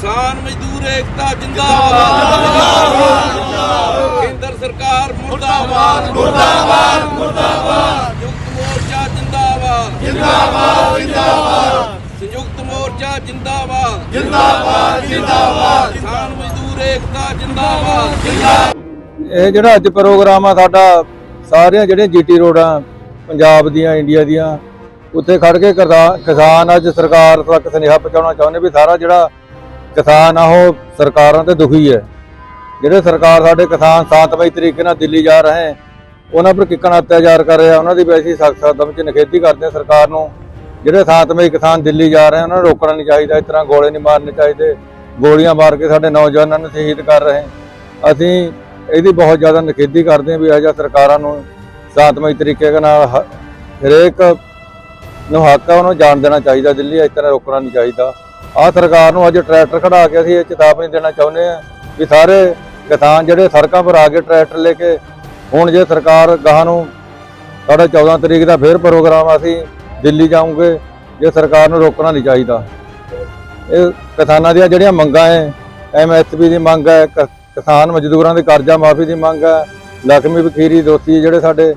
ਕਿਸਾਨ ਮਜ਼ਦੂਰ ਏਕਤਾ ਜਿੰਦਾਬਾਦ। ਕੇਂਦਰ ਸਰਕਾਰ ਮੁਰਦਾਬਾਦ। ਮੁਰਦਾਬਾਦ ਮੁਰਦਾਬਾਦ। ਸੰਯੁਕਤ ਮੋਰਚਾ ਜਿੰਦਾਬਾਦ। ਜਿੰਦਾਬਾਦ ਜਿੰਦਾਬਾਦ। ਸੰਯੁਕਤ ਮੋਰਚਾ ਜਿੰਦਾਬਾਦ। ਜਿੰਦਾਬਾਦ ਜਿੰਦਾਬਾਦ। ਕਿਸਾਨ ਮਜ਼ਦੂਰ ਏਕਤਾ ਜਿੰਦਾਬਾਦ। ਜਿੰਦਾਬਾਦ। ਇਹ ਜਿਹੜਾ ਅੱਜ ਪ੍ਰੋਗਰਾਮ ਆ ਸਾਡਾ ਸਾਰੀਆਂ ਜਿਹੜੀਆਂ ਜੀਟੀ ਰੋਡਾਂ ਪੰਜਾਬ ਦੀਆਂ ਇੰਡੀਆ ਦੀਆਂ ਉੱਥੇ ਖੜ ਕੇ ਕਿਸਾ- ਕਿਸਾਨ ਅੱਜ ਸਰਕਾਰ ਤੱਕ ਸੁਨੇਹਾ ਪਹੁੰਚਾਉਣਾ ਚਾਹੁੰਦੇ ਵੀ ਸਾਰਾ ਜਿਹੜਾ ਕਿਸਾਨ ਆ, ਉਹ ਸਰਕਾਰਾਂ ਤੇ ਦੁਖੀ ਹੈ। ਜਿਹੜੇ ਸਰਕਾਰ ਸਾਡੇ ਕਿਸਾਨ ਸ਼ਾਂਤਮਈ ਤਰੀਕੇ ਨਾਲ ਦਿੱਲੀ ਜਾ ਰਹੇ ਹੈ ਉਹਨਾਂ ਪਰ ਕਿੱਕਣ ਅਤਿਆਚਾਰ ਕਰ ਰਿਹਾ, ਉਹਨਾਂ ਦੀ ਵੈਸੀ ਸਖਤ ਸਦਮ ਚ ਨਿਖੇਧੀ ਕਰਦੇ ਹਾਂ ਸਰਕਾਰ ਨੂੰ। ਜਿਹੜੇ ਸ਼ਾਂਤਮਈ ਕਿਸਾਨ ਦਿੱਲੀ ਜਾ ਰਹੇ, ਉਹਨਾਂ ਨੂੰ ਰੋਕਣਾ ਨਹੀਂ ਚਾਹੀਦਾ, ਇਸ ਤਰ੍ਹਾਂ ਗੋਲੇ ਨਹੀਂ ਮਾਰਨੇ ਚਾਹੀਦੇ। ਗੋਲੀਆਂ ਮਾਰ ਕੇ ਸਾਡੇ ਨੌਜਵਾਨਾਂ ਨੂੰ ਸ਼ਹੀਦ ਕਰ ਰਹੇ। ਅਸੀਂ ਇਹਦੀ ਬਹੁਤ ਜ਼ਿਆਦਾ ਨਿਖੇਧੀ ਕਰਦੇ ਹਾਂ ਵੀ ਇਹੋ ਜਿਹਾ ਸਰਕਾਰਾਂ ਨੂੰ ਸ਼ਾਂਤਮਈ ਤਰੀਕੇ ਦੇ ਨਾਲ ਹ- ਹਰੇਕ ਨੂੰ ਹੱਕ ਆ, ਉਹਨੂੰ ਜਾਣ ਦੇਣਾ ਚਾਹੀਦਾ, ਦਿੱਲੀ ਇਸ ਤਰ੍ਹਾਂ ਰੋਕਣਾ ਨਹੀਂ ਚਾਹੀਦਾ। ਆਹ ਸਰਕਾਰ ਨੂੰ ਅੱਜ ਟਰੈਕਟਰ ਖੜਾ ਕੇ ਅਸੀਂ ਇਹ ਚੇਤਾਵਨੀ ਦੇਣਾ ਚਾਹੁੰਦੇ ਹਾਂ ਵੀ ਸਾਰੇ ਕਿਸਾਨ ਜਿਹੜੇ ਸੜਕਾਂ ਪਰ ਆ ਕੇ ਟਰੈਕਟਰ ਲੈ ਕੇ, ਹੁਣ ਜੇ ਸਰਕਾਰ ਗਾਹਾਂ ਨੂੰ ਸਾਡਾ 14 ਤਰੀਕ ਦਾ ਫੇਰ ਪ੍ਰੋਗਰਾਮ ਅਸੀਂ ਦਿੱਲੀ ਜਾਵਾਂਗੇ ਜੇ ਸਰਕਾਰ ਨੂੰ ਰੋਕਣਾ ਨਹੀਂ ਚਾਹੀਦਾ। ਇਹ ਕਿਸਾਨਾਂ ਦੀਆਂ ਜਿਹੜੀਆਂ ਮੰਗਾਂ ਹੈ ਐਮਐਸਪੀ ਦੀ ਮੰਗ ਹੈ ਕ- ਕਿਸਾਨ ਮਜ਼ਦੂਰਾਂ ਦੇ ਕਰਜ਼ਾ ਮਾਫੀ ਦੀ ਮੰਗ ਹੈ ਲਖਮੀ ਵਖੀਰੀ ਦੋਸ਼ੀ ਜਿਹੜੇ ਸਾਡੇ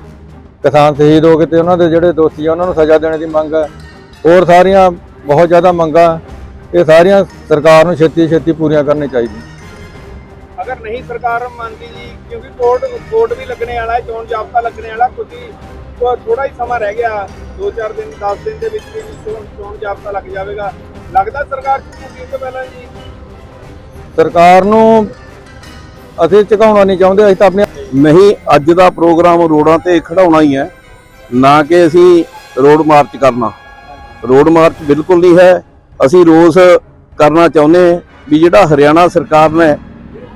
ਕਿਸਾਨ ਸ਼ਹੀਦ ਹੋ ਗਏ ਤੇ ਉਹਨਾਂ ਦੇ ਜਿਹੜੇ ਦੋਸ਼ੀ ਆ, ਉਹਨਾਂ ਨੂੰ ਸਜ਼ਾ ਦੇਣ ਦੀ ਮੰਗ ਹੈ ਹੋਰ ਸਾਰੀਆਂ ਬਹੁਤ ਜ਼ਿਆਦਾ ਮੰਗਾਂ ਇਹ ਸਾਰੀਆਂ ਸਰਕਾਰ ਨੂੰ ਛੇਤੀ ਛੇਤੀ ਪੂਰੀਆਂ ਕਰਨੀਆਂ ਚਾਹੀਦੀਆਂ। ਅਗਰ ਨਹੀਂ ਸਰਕਾਰ ਮੰਨਦੀ ਜੀ ਕਿਉਂਕਿ ਕੋਰਟ ਕੋਰਟ ਵੀ ਲੱਗਣੇ ਵਾਲਾ ਹੈ ਚੋਣ ਜਾਬਤਾ ਲੱਗਣੇ ਵਾਲਾ ਕੁਝ ਥੋੜਾ ਹੀ ਸਮਾਂ ਰਹਿ ਗਿਆ। 2-4 ਦਿਨ 10 ਦਿਨ ਦੇ ਵਿੱਚ ਵੀ ਚੋਣ ਚੋਣ ਜਾਬਤਾ ਲੱਗ ਜਾਵੇਗਾ। ਲੱਗਦਾ ਸਰਕਾਰ ਚੁੱਕੂਗੀ ਤੋਂ ਪਹਿਲਾਂ ਜੀ? ਸਰਕਾਰ ਨੂੰ ਅਸੀਂ ਝੁਕਾਉਣਾ ਨਹੀਂ ਚਾਹੁੰਦੇ ਅਸੀਂ ਤਾਂ ਆਪਣੀਆਂ ਨਹੀਂ ਅੱਜ ਦਾ ਪ੍ਰੋਗਰਾਮ ਰੋਡਾਂ ਤੇ ਖੜਾਉਣਾ ਹੀ ਹੈ। ਨਾ ਕਿ ਅਸੀਂ ਰੋਡ ਮਾਰਚ ਕਰਨਾ। ਰੋਡ ਮਾਰਚ ਬਿਲਕੁਲ ਨਹੀਂ ਹੈ। ਅਸੀਂ ਰੋਸ ਕਰਨਾ ਚਾਹੁੰਦੇ ਹਾਂ ਵੀ ਜਿਹੜਾ ਹਰਿਆਣਾ ਸਰਕਾਰ ਨੇ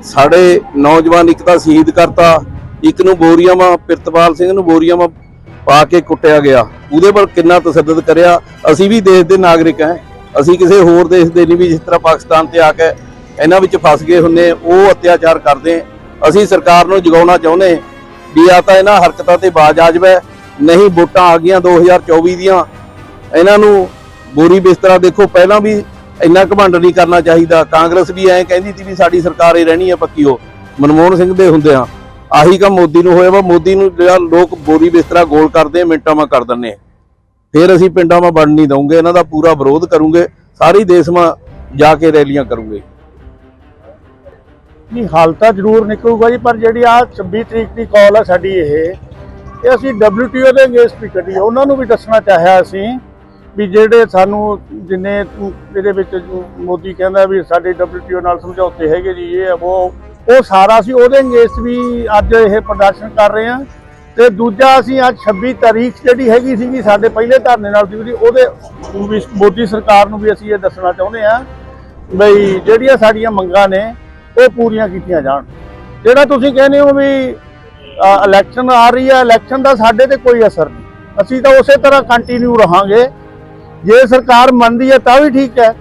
ਸਾਡੇ ਨੌਜਵਾਨ ਇੱਕ ਤਾਂ ਸ਼ਹੀਦ ਕਰਤਾ, ਇੱਕ ਨੂੰ ਬੋਰੀਆਮਾ ਪ੍ਰਿਤਪਾਲ ਸਿੰਘ ਨੂੰ ਬੋਰੀਆਮਾ ਪਾ ਕੇ ਕੁੱਟਿਆ ਗਿਆ। ਉਹਦੇ ਪਰ ਕਿੰਨਾ ਤਸੱਦਦ ਕਰਿਆ? ਅਸੀਂ ਵੀ ਦੇਸ਼ ਦੇ ਨਾਗਰਿਕ ਹਾਂ। ਅਸੀਂ ਕਿਸੇ ਹੋਰ ਦੇਸ਼ ਦੇ ਨਹੀਂ ਵੀ ਜਿਸ ਤਰ੍ਹਾਂ ਪਾਕਿਸਤਾਨ ਤੇ ਆ ਕੇ ਇਹਨਾਂ ਵਿੱਚ ਫਸ ਗਏ ਹੁੰਨੇ ਉਹ ਅਤਿਆਚਾਰ ਕਰਦੇ ਅਸੀਂ ਸਰਕਾਰ ਨੂੰ ਜਗਾਉਣਾ ਚਾਹੁੰਦੇ ਵੀ ਆ ਤਾਂ ਇਹਨਾਂ ਹਰਕਤਾਂ ਤੇ ਬਾਜ ਆ ਜਾਵੇ। ਨਹੀਂ ਵੋਟਾਂ ਆ ਗਈਆਂ 2024 ਦੀਆਂ। ਇਹਨਾਂ ਨੂੰ ਬੋਰੀ ਬਿਸਤਰਾ ਦੇਖੋ, ਪਹਿਲਾਂ ਵੀ ਇੰਨਾ ਘਮੰਡ ਨਹੀਂ ਕਰਨਾ ਚਾਹੀਦਾ। ਕਾਂਗਰਸ ਵੀ ਐਂ ਕਹਿੰਦੀ ਸੀ ਵੀ ਸਾਡੀ ਸਰਕਾਰ ਹੀ ਰਹਿਣੀ ਹੈ ਪੱਕੀ ਉਹ। ਮਨਮੋਹਨ ਸਿੰਘ ਦੇ ਹੁੰਦੇ ਆ। ਆਹੀ ਕੰਮ ਮੋਦੀ ਨੂੰ ਹੋਇਆ ਵਾ। ਮੋਦੀ ਨੂੰ ਜਿਹੜਾ ਲੋਕ ਬੋਰੀ ਬਿਸਤਰਾ ਗੋਲ ਕਰਦੇ ਮਿੰਟਾਂ ਮਾ ਕਰ ਦਿੰਨੇ ਫਿਰ ਅਸੀਂ ਪਿੰਡਾਂ ਮਾ ਵੜਨ ਨਹੀਂ ਦਵਾਂਗੇ ਇਹਨਾਂ ਦਾ ਪੂਰਾ ਵਿਰੋਧ ਕਰੂੰਗੇ। ਸਾਰੀ ਦੇਸ਼ ਮਾ ਜਾ ਕੇ ਰੈਲੀਆਂ ਕਰੂਗੇ। ਨਹੀਂ, ਹਾਲ ਤਾਂ ਜ਼ਰੂਰ ਨਿਕਲੂਗਾ ਜੀ, ਪਰ ਜਿਹੜੀ ਆ 26 ਤਰੀਕ ਦੀ ਕਾਲ ਹੈ ਸਾਡੀ ਇਹ ਇਹ ਅਸੀਂ WTO ਦੇ ਅਗੇਂਸਟ ਵੀ ਕੱਢੀ ਉਹਨਾਂ ਨੂੰ ਵੀ ਦੱਸਣਾ ਚਾਹਿਆ ਅਸੀਂ ਵੀ ਜਿਹੜੇ ਸਾਨੂੰ ਜਿੰਨੇ ਇਹਦੇ ਵਿੱਚ ਮੋਦੀ ਕਹਿੰਦਾ ਵੀ ਸਾਡੇ WTO ਨਾਲ ਸਮਝੌਤੇ ਹੈਗੇ ਜੀ ਇਹ ਆ, ਉਹ ਉਹ ਸਾਰਾ ਅਸੀਂ ਉਹਦੇ ਅਗੇਂਸਟ ਵੀ ਅੱਜ ਇਹ ਪ੍ਰਦਰਸ਼ਨ ਕਰ ਰਹੇ ਹਾਂ। ਤੇ ਦੂਜਾ ਅਸੀਂ ਅੱਜ 26 ਤਾਰੀਖ ਜਿਹੜੀ ਹੈਗੀ ਸੀਗੀ ਸਾਡੇ ਪਹਿਲੇ ਧਰਨੇ ਨਾਲ ਦੀ ਉਹਦੇ ਵੀ ਮੋਦੀ ਸਰਕਾਰ ਨੂੰ ਵੀ ਅਸੀਂ ਇਹ ਦੱਸਣਾ ਚਾਹੁੰਦੇ ਹਾਂ ਬਈ ਜਿਹੜੀਆਂ ਸਾਡੀਆਂ ਮੰਗਾਂ ਨੇ ਉਹ ਪੂਰੀਆਂ ਕੀਤੀਆਂ ਜਾਣ। ਜਿਹੜਾ ਤੁਸੀਂ ਕਹਿੰਦੇ ਹੋ ਵੀ ਇਲੈਕਸ਼ਨ ਆ ਰਹੀ ਹੈ ਇਲੈਕਸ਼ਨ ਦਾ ਸਾਡੇ ਤੇ ਕੋਈ ਅਸਰ ਨਹੀਂ। ਅਸੀਂ ਤਾਂ ਉਸੇ ਤਰ੍ਹਾਂ ਕੰਟੀਨਿਊ ਰਹਾਂਗੇ। ਜੇ ਸਰਕਾਰ ਮੰਨਦੀ ਹੈ ਤਾਂ ਵੀ ਠੀਕ ਹੈ।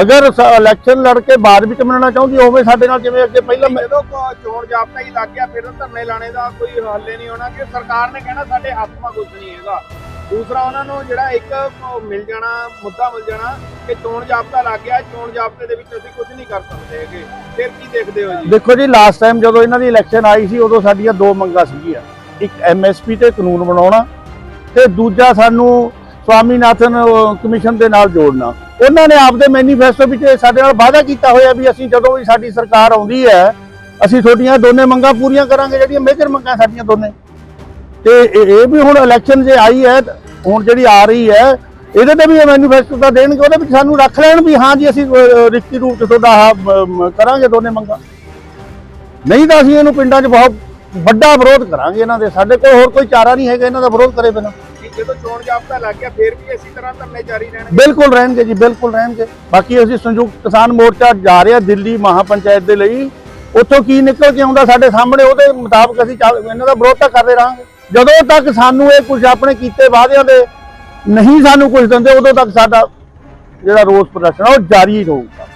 ਅਗਰ ਇਲੈਕਸ਼ਨ ਲੜ ਕੇ ਬਾਅਦ ਵਿੱਚ ਮੰਨਣਾ ਚਾਹੁੰਦੀ ਹੋਵੇ ਸਾਡੇ ਨਾਲ ਜਿਵੇਂ ਅੱਗੇ ਪਹਿਲਾਂ ਜਦੋਂ ਚੋਣ ਜਾਬਤਾ ਹੀ ਲੱਗ ਗਿਆ ਫਿਰ ਧਰਨੇ ਲਾਣੇ ਦਾ ਕੋਈ ਹੱਲ ਨਹੀਂ ਹੋਣਾ ਕਿ ਸਰਕਾਰ ਨੇ ਕਹਿਣਾ ਸਾਡੇ ਹੱਥ 'ਮਾ ਕੁਝ ਨਹੀਂ ਹੈਗਾ। ਦੂਸਰਾ ਉਹਨਾਂ ਨੂੰ ਜਿਹੜਾ ਇੱਕ ਮਿਲ ਜਾਣਾ ਮੁੱਦਾ ਮਿਲ ਜਾਣਾ ਕਿ ਚੋਣ ਜਾਬਤਾ ਲੱਗ ਗਿਆ ਚੋਣ ਜਾਬਤੇ ਦੇ ਵਿੱਚ ਅਸੀਂ ਕੁਝ ਨਹੀਂ ਕਰ ਸਕਦੇ ਹੈਗੇ। ਫਿਰ ਕੀ ਦੇਖਦੇ ਹੋ ਜੀ? ਦੇਖੋ ਜੀ ਲਾਸਟ ਟਾਈਮ ਜਦੋਂ ਇਹਨਾਂ ਦੀ ਇਲੈਕਸ਼ਨ ਆਈ ਸੀ ਉਦੋਂ ਸਾਡੀਆਂ ਦੋ ਮੰਗਾਂ ਸੀਗੀਆਂ। ਇੱਕ ਐਮਐਸਪੀ ਤੇ ਕਾਨੂੰਨ ਬਣਾਉਣਾ ਤੇ ਦੂਜਾ ਸਾਨੂੰ ਸਵਾਮੀਨਾਥਨ ਕਮਿਸ਼ਨ ਦੇ ਨਾਲ ਜੋੜਨਾ। ਉਹਨਾਂ ਨੇ ਆਪਦੇ ਮੈਨੀਫੈਸਟੋ ਵਿੱਚ ਸਾਡੇ ਨਾਲ ਵਾਅਦਾ ਕੀਤਾ ਹੋਇਆ ਵੀ ਅਸੀਂ ਜਦੋਂ ਵੀ ਸਾਡੀ ਸਰਕਾਰ ਆਉਂਦੀ ਹੈ ਅਸੀਂ ਤੁਹਾਡੀਆਂ ਦੋਨੇ ਮੰਗਾਂ ਪੂਰੀਆਂ ਕਰਾਂਗੇ ਜਿਹੜੀਆਂ ਮੇਜਰ ਮੰਗਾਂ ਸਾਡੀਆਂ ਦੋਨੇ। ਤੇ ਇਹ ਵੀ ਹੁਣ ਇਲੈਕਸ਼ਨ ਜੇ ਆਈ ਹੈ ਹੁਣ ਜਿਹੜੀ ਆ ਰਹੀ ਹੈ ਇਹਦੇ ਤੇ ਵੀ ਇਹ ਮੈਨੀਫੈਸਟੋ ਤਾਂ ਦੇਣਗੇ ਉਹਦੇ ਵਿੱਚ ਸਾਨੂੰ ਰੱਖ ਲੈਣ ਵੀ ਹਾਂ ਜੀ ਅਸੀਂ ਅਹ, ਰੂਪ ਚ ਤੁਹਾਡਾ ਆਹ, ਕਰਾਂਗੇ ਦੋਨੇ ਮੰਗਾਂ। ਨਹੀਂ ਤਾਂ ਅਸੀਂ ਇਹਨੂੰ ਪਿੰਡਾਂ 'ਚ ਬਹੁਤ ਵੱਡਾ ਵਿਰੋਧ ਕਰਾਂਗੇ ਇਹਨਾਂ ਦੇ। ਸਾਡੇ ਕੋਲ ਹੋਰ ਕੋਈ ਚਾਰਾ ਨਹੀਂ ਹੈਗਾ ਇਹਨਾਂ ਦਾ ਵਿਰੋਧ ਕਰੇ ਬਿਨਾਂ। ਜਦੋਂ ਚੋਣ ਜਾਬਤਾ ਲੱਗ ਗਿਆ, ਫਿਰ ਵੀ ਇਸੇ ਤਰ੍ਹਾਂ ਧਰਨੇ ਜਾਰੀ ਰਹਿਣਗੇ। ਬਿਲਕੁਲ ਰਹਿਣਗੇ ਜੀ, ਬਿਲਕੁਲ ਰਹਿਣਗੇ। ਬਾਕੀ ਅਸੀਂ ਸੰਯੁਕਤ ਕਿਸਾਨ ਮੋਰਚਾ ਜਾ ਰਿਹਾ ਦਿੱਲੀ ਮਹਾ ਪੰਚਾਇਤ ਦੇ ਲਈ। ਉੱਥੋਂ ਕੀ ਨਿਕਲ ਕੇ ਆਉਂਦਾ ਸਾਡੇ ਸਾਹਮਣੇ, ਉਹਦੇ ਮੁਤਾਬਕ ਅਸੀਂ ਇਹਨਾਂ ਦਾ ਵਿਰੋਧ ਤਾਂ ਕਰਦੇ ਰਹਾਂਗੇ। ਜਦੋਂ ਤੱਕ ਸਾਨੂੰ ਇਹ ਕੁਝ ਆਪਣੇ ਕੀਤੇ ਵਾਅਦਿਆਂ ਦੇ ਨਹੀਂ ਸਾਨੂੰ ਕੁਝ ਦਿੰਦੇ, ਉਦੋਂ ਤੱਕ ਸਾਡਾ ਜਿਹੜਾ ਰੋਸ ਪ੍ਰਦਰਸ਼ਨ ਉਹ ਜਾਰੀ ਰਹੂਗਾ।